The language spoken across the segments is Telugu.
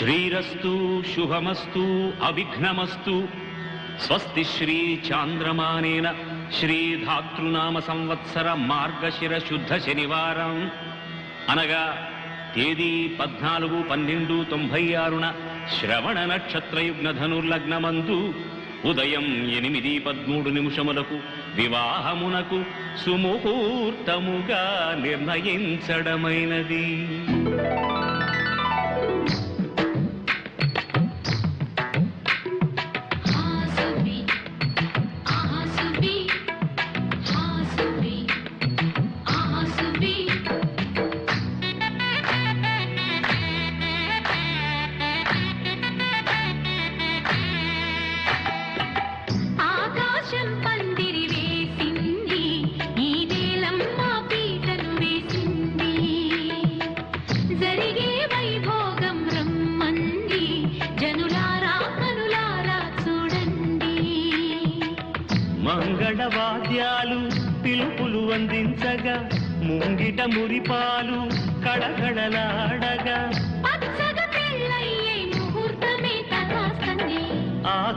శ్రీరస్తు శుభమస్తు అవిఘ్నమస్తు స్వస్తి శ్రీ చాంద్రమానేన శ్రీధాతృనామ సంవత్సర మార్గశిర శుద్ధ శనివారం. అనగా తేదీ పద్నాలుగు పన్నెండు తొంభై ఆరున శ్రవణ నక్షత్రయుగ్న ధనుర్లగ్నమందు ఉదయం ఎనిమిది పదమూడు నిమిషములకు వివాహమునకు సుముహూర్తముగా నిర్ణయించడమైనది. మంగళవాద్యాలు పిలుపులు అందించగా ముంగిట మురిపాలు కళకళలాడగా.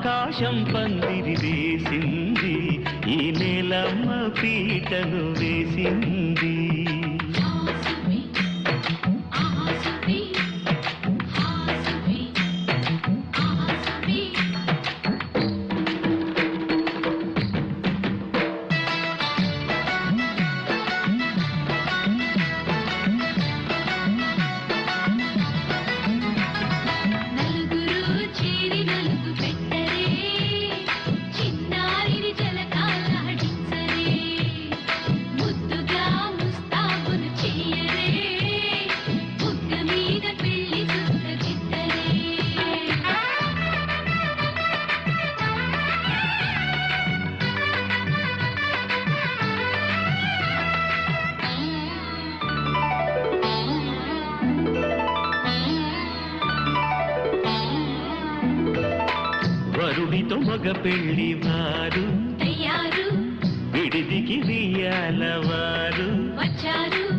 ఆకాశం పందిరి వేసింది ఈ నెలమ్మ పీటను వేసింది. వరుడితో మగ పెళ్ళి వారు. విడిదికి వియ్యాలవారు. వచ్చారు.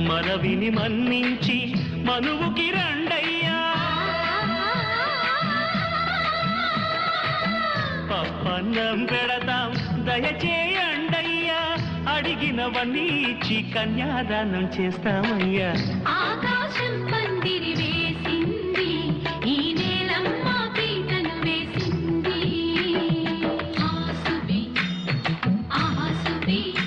మనవిని మన్నించి మనువుకి రండయ్యా. పప్పన్నం పెడతాం దయచేయండయ్యా. అడిగినవన్నీ ఇచ్చి కన్యాదానం చేస్తామయ్యా. ఆకాశం పందిరి me.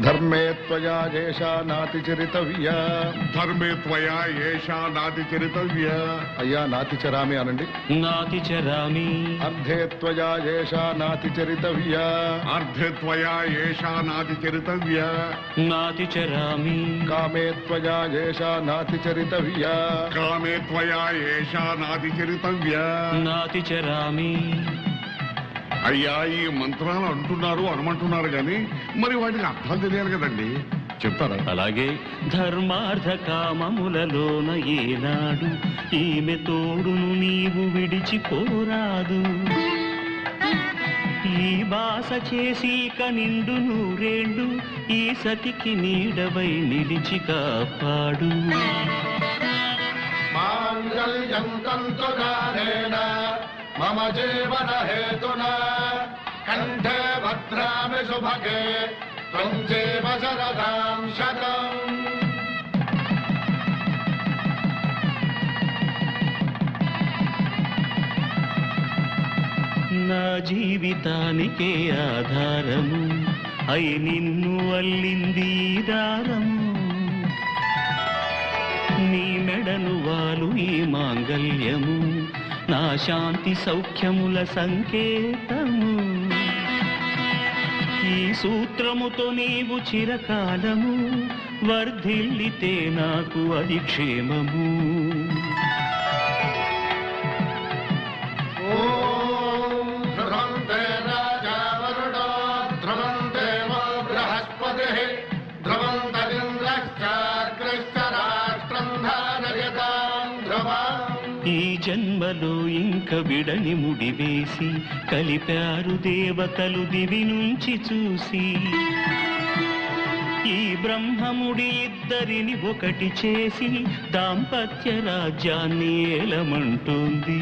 ధర్మే త్వయా ఏషా నాతిచరితవ్యా ధర్మే త్వయా ఏషా నాతి చరితవ్య అయ్యా నాతిచరామి అనండి. నాతి చరామి అర్ధే త్వయా ఏషా నాతిచరితవ్యా। అర్ధే త్వయా ఏషా నాతి చరితవ్య నాతి చరామి కామే త్వయా ఏషా నాతిచరితవ్యా। కామే త్వయా ఏషా నాతి చరితవ్య నాతి చరామి అయ్యా ఈ మంత్రాలు అంటున్నారు అనమంటున్నారు కానీ మరి వాటికి అర్థాలు తెలియాలి కదండి. చెప్తారా? అలాగే ధర్మార్థ కామములలోన ఏనాడు ఈమె తోడును నీవు విడిచిపోరాదు. ఈ బాస చేసి కనిండు నూరేళ్ళు ఈ సతికి నీడవై నిలిచి కాపాడు. మాంగళ్యం మమ జీవన హేతున కంఠే భద్రామి శుభగే త్వం జీవ శరదాం శతం నా జీవితానికే ఆధారము అయి నిన్ను అల్లింది దారము. నీ మెడను వాలు ఈ మాంగల్యము. నా శాంతి సౌఖ్యముల సంకేతము. ఈ సూత్రముతో నీవు చిరకాలము వర్ధిల్లితే నాకు అది క్షేమము జన్మలో ఇంక విడని ముడివేసి కలిపారు దేవతలు దివి నుంచి చూసి. ఈ బ్రహ్మముడి ఇద్దరిని ఒకటి చేసి దాంపత్య రాజ్యాన్ని ఏలమంటుంది.